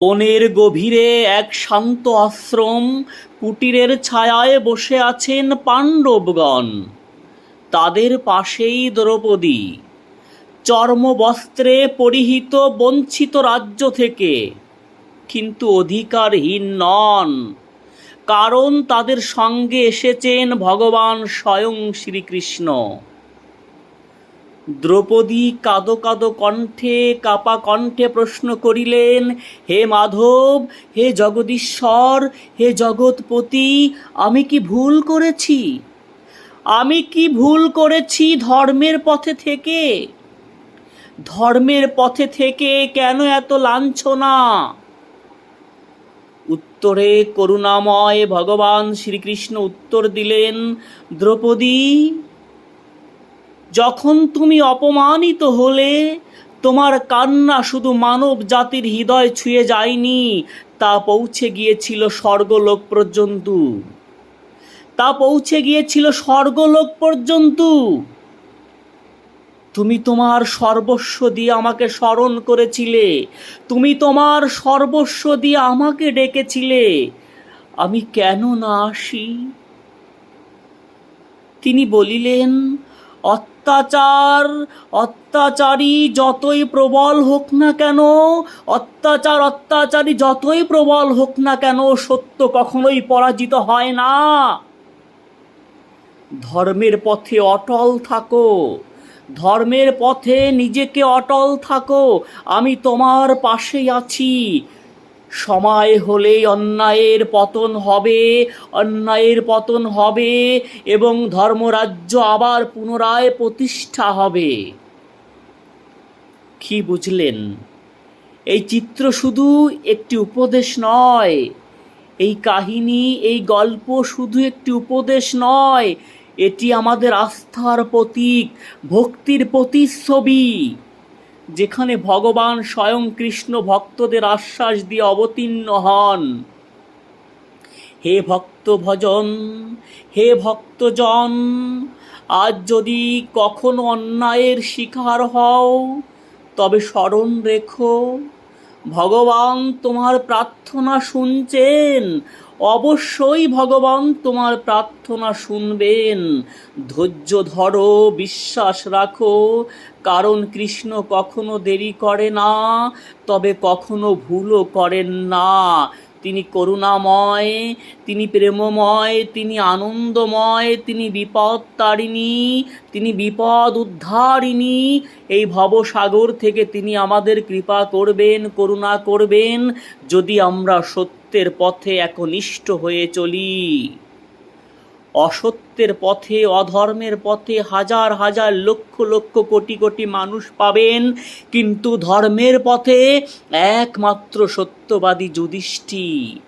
বনের গভীরে এক শান্ত আশ্রম, কুটিরের ছায়ায় বসে আছেন পাণ্ডবগণ। তাদের পাশেই দ্রৌপদী। চর্মবস্ত্রে পরিহিত বঞ্চিত রাজ্য থেকে। কিন্তু অধিকারহীন নন। কারণ তাদের সঙ্গে এসেছেন ভগবান স্বয়ং শ্রীকৃষ্ণ। দ্রৌপদী কাদো কাদো কণ্ঠে, কাপা কণ্ঠে প্রশ্ন করিলেন, হে মাধব, হে জগদীশ্বর, হে জগৎপতি, আমি কি ভুল করেছি? আমি কি ভুল করেছি ধর্মের পথে থেকে? ধর্মের পথে থেকে কেন এত লাঞ্ছনা? উত্তরে করুণাময় ভগবান শ্রীকৃষ্ণ উত্তর দিলেন, দ্রৌপদী যখন তুমি অপমানিত হলে, তোমার কান্না শুধু মানব জাতির হৃদয় ছুঁয়ে যায়নি, তা পৌঁছে গিয়েছিল স্বর্গলোক পর্যন্ত। তা পৌঁছে গিয়েছিল স্বর্গলোক পর্যন্ত। তুমি তোমার সর্বস্ব দিয়ে আমাকে স্মরণ করেছিলে। তুমি তোমার সর্বস্ব দিয়ে আমাকে ডেকেছিলে। আমি কেন না আসি? তিনি বলিলেন অত্যাচার, অত্যাচারী যতই প্রবল হোক না কেন, অত্যাচার, অত্যাচারী যতই প্রবল হোক না কেন, সত্য কখনোই পরাজিত হয় না। ধর্মের পথে অটল থাকো, ধর্মের পথে নিজেকে অটল থাকো, আমি তোমার পাশেই আছি সময় হলেই অন্যায়ের পতন হবে, অন্যায়ের পতন হবে এবং ধর্মরাজ্য আবার পুনরায় প্রতিষ্ঠা হবে। কি বুঝলেন? এই চিত্র শুধু একটি উপদেশ নয়, এই কাহিনী, এই গল্প শুধু একটি উপদেশ নয়, এটি আমাদের আস্থার প্রতীক, ভক্তির প্রতিচ্ছবি। যেখানে ভগবান স্বয়ং কৃষ্ণ ভক্তদের আশ্বাস দিয়ে অবতীর্ণ হন। হে ভক্ত ভজন হে ভক্তজন, আজ যদি কখনো অন্যায়ের শিকার হও, তবে স্মরণ রেখো ভগবান তোমার প্রার্থনা শুনছেন। অবশ্যই ভগবান তোমার প্রার্থনা শুনবেন। ধৈর্য ধরো, বিশ্বাস রাখো। কারণ কৃষ্ণ কখনো দেরি করে না, তবে কখনো ভুলও করেন না। তিনি করুণাময়, তিনি প্রেমময়, তিনি আনন্দময়, তিনি বিপদ তারিণী তিনি বিপদ উদ্ধারিণী এই ভবসাগর থেকে তিনি আমাদের কৃপা করবেন, করুণা করবেন, যদি আমরা সত্যের পথে একনিষ্ঠ হয়ে চলি। অসত্যের পথে, অধর্মের পথে হাজার হাজার লক্ষ লক্ষ কোটি কোটি মানুষ পাবেন। কিন্তু ধর্মের পথে একমাত্র সত্যবাদী যুধিষ্ঠির।